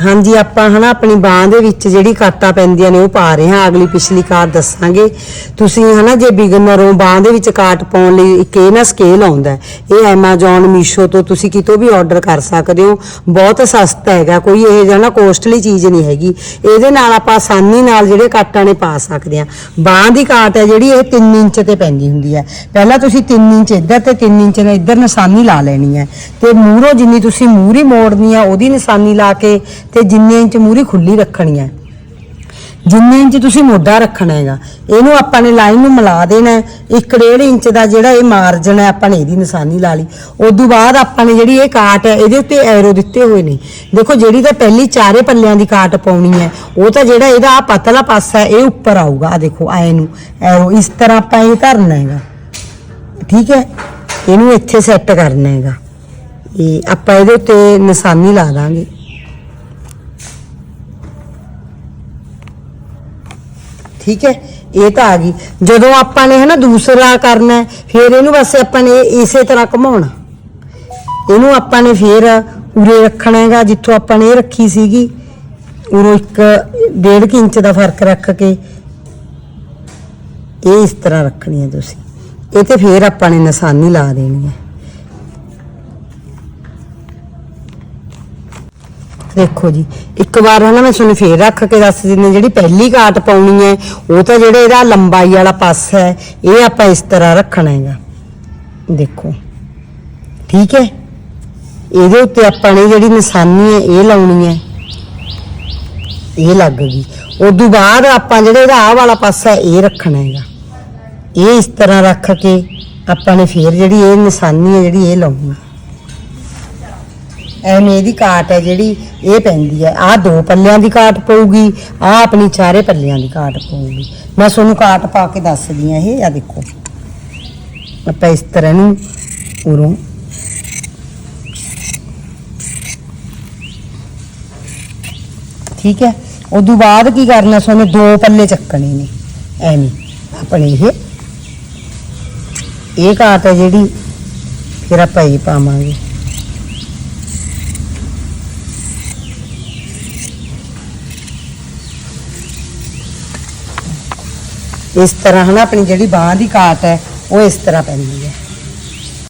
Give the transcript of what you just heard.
ਹਾਂਜੀ, ਆਪਾਂ ਹਨਾ ਆਪਣੀ ਬਾਹ ਦੇ ਵਿੱਚ ਜਿਹੜੀ ਕਾਟਾਂ ਪੈਂਦੀਆਂ ਨੇ ਉਹ ਪਾ ਰਹੇ ਹਾਂ। ਅਗਲੀ ਪਿਛਲੀ ਕਾਰ ਦੱਸਾਂਗੇ। ਤੁਸੀਂ ਹਨਾ ਜੇ ਬਿਗਨਰ ਹੋ ਬਾਹ ਦੇ ਵਿੱਚ ਕਾਟ ਪਾਉਣ ਲਈ ਇੱਕ ਇਹ ਨਾ ਸਕੇਲ ਆਉਂਦਾ ਇਹ Amazon ਮੀਸ਼ੋ ਤੋਂ ਤੁਸੀਂ ਕਿਤੋਂ ਵੀ ਆਰਡਰ ਕਰ ਸਕਦੇ ਹੋ। ਬਹੁਤ ਸਸਤਾ ਹੈਗਾ, ਕੋਈ ਇਹ ਜਿਹਾ ਕੋਸਟਲੀ ਚੀਜ਼ ਨਹੀਂ ਹੈਗੀ। ਇਹਦੇ ਨਾਲ ਆਪਾਂ ਆਸਾਨੀ ਨਾਲ ਜਿਹੜੇ ਕਾਟਾਂ ਨੇ ਪਾ ਸਕਦੇ ਹਾਂ। ਬਾਹ ਦੀ ਕਾਟ ਹੈ ਜਿਹੜੀ, ਇਹ 3 ਇੰਚ ਤੇ ਪੈਂਦੀ ਹੁੰਦੀ ਹੈ। ਪਹਿਲਾਂ ਤੁਸੀਂ 3 ਇੰਚ ਇੱਧਰ ਤੇ 3 ਇੰਚ ਨਾਲ ਇੱਧਰ ਨਿਸ਼ਾਨੀ ਲਾ ਲੈਣੀ ਹੈ। ਤੇ ਮੂਹਰੋਂ ਜਿੰਨੀ ਤੁਸੀਂ ਮੂਹਰੀ ਮੋੜਨੀ ਆ, ਉਹਦੀ ਨਿਸ਼ਾਨੀ ਲਾ ਕੇ ਤੇ ਜਿੰਨੇ ਇੰਚ ਮੂਹਰੀ ਖੁੱਲੀ ਰੱਖਣੀ ਹੈ। ਜਿੰਨੇ ਇੰਚ ਤੁਸੀਂ ਮੋਢਾ ਰੱਖਣਾ ਹੈਗਾ। ਇਹਨੂੰ ਆਪਾਂ ਨੇ ਲਾਈਨ ਨੂੰ ਮਿਲਾ ਦੇਣਾ ਹੈ। ਇੱਕ ਡੇਢ ਇੰਚ ਦਾ ਜਿਹੜਾ ਇਹ ਮਾਰਜਨ ਹੈ, ਆਪਾਂ ਨੇ ਇਹਦੀ ਨਿਸ਼ਾਨੀ ਲਾ ਲਈ। ਉਦੋਂ ਬਾਅਦ ਆਪਾਂ ਨੇ ਜਿਹੜੀ ਇਹ ਕਾਟ ਹੈ, ਇਹਦੇ ਉੱਤੇ ਐਰੋ ਦਿੱਤੇ ਹੋਏ ਨੇ। ਦੇਖੋ, ਜਿਹੜੀ ਤਾਂ ਪਹਿਲੀ ਚਾਰੇ ਪੱਲਿਆਂ ਦੀ ਕਾਟ ਪਾਉਣੀ ਹੈ, ਉਹ ਤਾਂ ਜਿਹੜਾ ਇਹਦਾ ਆਹ ਪਤਲਾ ਪਾਸਾ ਹੈ, ਇਹ ਉੱਪਰ ਆਊਗਾ। ਆ ਦੇਖੋ ਐ ਨੂੰ ਐਰੋ ਇਸ ਤਰ੍ਹਾਂ ਆਪਾਂ ਇਹ ਧਰਨਾ ਹੈਗਾ। ਠੀਕ ਹੈ? ਇਹਨੂੰ ਇੱਥੇ ਸੈੱਟ ਕਰਨਾ ਹੈਗਾ। ਇਹ ਆਪਾਂ ਇਹਦੇ ਉੱਤੇ ਨਿਸ਼ਾਨੀ ਲਾ ਦਾਂਗੇ। ਠੀਕ ਹੈ? ਇਹ ਤਾਂ ਆ ਗਈ। ਜਦੋਂ ਆਪਾਂ ਨੇ ਹਨਾ ਦੂਸਰਾ ਕਰਨਾ ਹੈ, ਫਿਰ ਇਹਨੂੰ ਬਸ ਆਪਾਂ ਨੇ ਇਸੇ ਤਰ੍ਹਾਂ ਘੁਮਾਉਣਾ। ਇਹਨੂੰ ਆਪਾਂ ਨੇ ਫਿਰ ਉਰੇ ਰੱਖਣਾ ਹੈਗਾ ਜਿੱਥੋਂ ਆਪਾਂ ਨੇ ਇਹ ਰੱਖੀ ਸੀਗੀ। ਉਰੋਂ ਇੱਕ ਡੇਢ ਕੁ ਇੰਚ ਦਾ ਫ਼ਰਕ ਰੱਖ ਕੇ ਇਹ ਇਸ ਤਰ੍ਹਾਂ ਰੱਖਣੀ ਹੈ ਤੁਸੀਂ। ਇਹ ਤੇ ਫਿਰ ਆਪਾਂ ਨੇ ਨਿਸ਼ਾਨੀ ਲਾ ਦੇਣੀ ਹੈ। ਦੇਖੋ ਜੀ, ਇੱਕ ਵਾਰ ਹਨਾ ਮੈਂ ਤੁਹਾਨੂੰ ਫੇਰ ਰੱਖ ਕੇ ਦੱਸ ਦਿੰਦੀ ਜਿਹੜੀ ਪਹਿਲੀ ਕਾਟ ਪਾਉਣੀ ਹੈ, ਉਹ ਤਾਂ ਜਿਹੜਾ ਇਹਦਾ ਲੰਬਾਈ ਵਾਲਾ ਪਾਸਾ ਹੈ, ਇਹ ਆਪਾਂ ਇਸ ਤਰ੍ਹਾਂ ਰੱਖਣਾ ਹੈਗਾ। ਦੇਖੋ, ਠੀਕ ਹੈ? ਇਹਦੇ ਉੱਤੇ ਆਪਾਂ ਨੇ ਜਿਹੜੀ ਨਿਸ਼ਾਨੀ ਹੈ, ਇਹ ਲਾਉਣੀ ਹੈ। ਇਹ ਲੱਗ ਗਈ। ਉਦੋਂ ਬਾਅਦ ਆਪਾਂ ਜਿਹੜਾ ਇਹਦਾ ਆਹ ਵਾਲਾ ਪਾਸਾ ਇਹ ਰੱਖਣਾ ਹੈਗਾ। ਇਹ ਇਸ ਤਰ੍ਹਾਂ ਰੱਖ ਕੇ ਆਪਾਂ ਨੇ ਫੇਰ ਜਿਹੜੀ ਇਹ ਨਿਸ਼ਾਨੀ ਹੈ, ਜਿਹੜੀ ਇਹ ਲਾਉਣੀ ਹੈ। ਐਵੇਂ ਇਹਦੀ ਕਾਟ ਹੈ ਜਿਹੜੀ ਇਹ ਪੈਂਦੀ ਹੈ। ਆਹ ਦੋ ਪੱਲਿਆਂ ਦੀ ਕਾਟ ਪਊਗੀ, ਆਹ ਆਪਣੀ ਚਾਰੇ ਪੱਲਿਆਂ ਦੀ ਕਾਟ ਪਊਗੀ। ਮੈਂ ਤੁਹਾਨੂੰ ਕਾਟ ਪਾ ਕੇ ਦੱਸਦੀ ਆ ਇਹ ਆ ਦੇਖੋ। ਆਪਾਂ ਇਸ ਤਰ੍ਹਾਂ ਨੂੰ ਉਰੋਂ ਠੀਕ ਹੈ? ਉਦੋਂ ਬਾਅਦ ਕੀ ਕਰਨਾ ਤੁਹਾਨੂੰ ਦੋ ਪੱਲੇ ਚੱਕਣੇ ਨੇ। ਐਵੇਂ ਆਪਣੇ ਇਹ ਇਹ ਕਾਟ ਹੈ ਜਿਹੜੀ ਫਿਰ ਆਪਾਂ ਇਹ ਪਾਵਾਂਗੇ। ਇਸ ਤਰ੍ਹਾਂ ਹਨਾ ਆਪਣੀ ਜਿਹੜੀ ਬਾਹ ਦੀ ਕਾਟ ਹੈ ਉਹ ਇਸ ਤਰ੍ਹਾਂ ਪੈਂਦੀ ਹੈ।